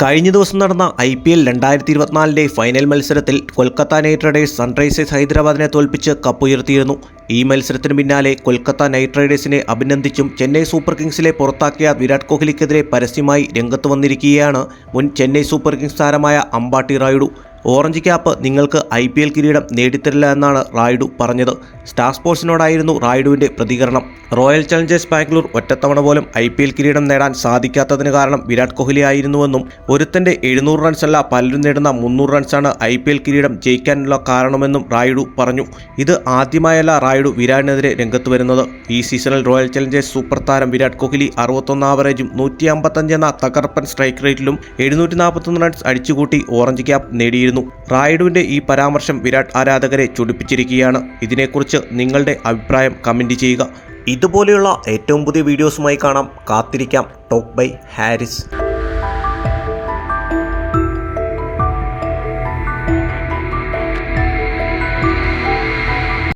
കഴിഞ്ഞ ദിവസം നടന്ന ഐ പി എൽ രണ്ടായിരത്തി ഇരുപത്തിനാലിന്റെ ഫൈനൽ മത്സരത്തിൽ കൊൽക്കത്ത നൈറ്റ് റൈഡേഴ്സ് സൺറൈസേഴ്സ് ഹൈദരാബാദിനെ തോൽപ്പിച്ച് കപ്പുയർത്തിയിരുന്നു ഈ മത്സരത്തിന് പിന്നാലെ കൊൽക്കത്ത നൈറ്റ് റൈഡേഴ്സിനെ അഭിനന്ദിച്ചും ചെന്നൈ സൂപ്പർ കിങ്സിലെ പുറത്താക്കിയ വിരാട് കോഹ്ലിക്കെതിരെ പരസ്യമായി രംഗത്ത് വന്നിരിക്കുകയാണ് മുൻ ചെന്നൈ സൂപ്പർ കിങ്സ് താരമായ അമ്പാട്ടി റായുഡു. ഓറഞ്ച് ക്യാപ്പ് നിങ്ങൾക്ക് ഐ പി എൽ കിരീടം നേടിത്തരില്ല എന്നാണ് റായിഡു പറഞ്ഞത്. സ്റ്റാർ സ്പോർട്സിനോടായിരുന്നു റായിഡുവിന്റെ പ്രതികരണം. റോയൽ ചലഞ്ചേഴ്സ് ബാംഗ്ലൂർ ഒറ്റത്തവണ പോലും ഐ പി എൽ കിരീടം നേടാൻ സാധിക്കാത്തതിന് കാരണം വിരാട് കോഹ്ലി ആയിരുന്നുവെന്നും ഒരുത്തന്റെ എഴുന്നൂറ് റൺസല്ല പലരും നേടുന്ന മുന്നൂറ് റൺസാണ് ഐ പി എൽ കിരീടം ജയിക്കാനുള്ള കാരണമെന്നും റായിഡു പറഞ്ഞു. ഇത് ആദ്യമായല്ല റായിഡു വിരാടിനെതിരെ രംഗത്ത് വരുന്നത്. ഈ സീസണിൽ റോയൽ ചലഞ്ചേഴ്സ് സൂപ്പർ താരം വിരാട് കോഹ്ലി അറുപത്തൊന്ന് ആവറേജും നൂറ്റി അമ്പത്തഞ്ച് എന്ന തകർപ്പൻ സ്ട്രൈക്ക് റേറ്റിലും എഴുന്നൂറ്റി നാൽപ്പത്തൊന്ന് റൺസ് അടിച്ചുകൂട്ടി ഓറഞ്ച് ക്യാപ്പ് നേടിയിരുന്നു. റായിഡുവിന്റെ ഈ പരാമർശം വിരാട് ആരാധകരെ ചൊടിപ്പിച്ചിരിക്കുകയാണ്. ഇതിനെക്കുറിച്ച് നിങ്ങളുടെ അഭിപ്രായം കമന്റ് ചെയ്യുക. ഇതുപോലെയുള്ള ഏറ്റവും പുതിയ വീഡിയോസുമായി കാണാം. കാത്തിരിക്കാം. Talk by Haris.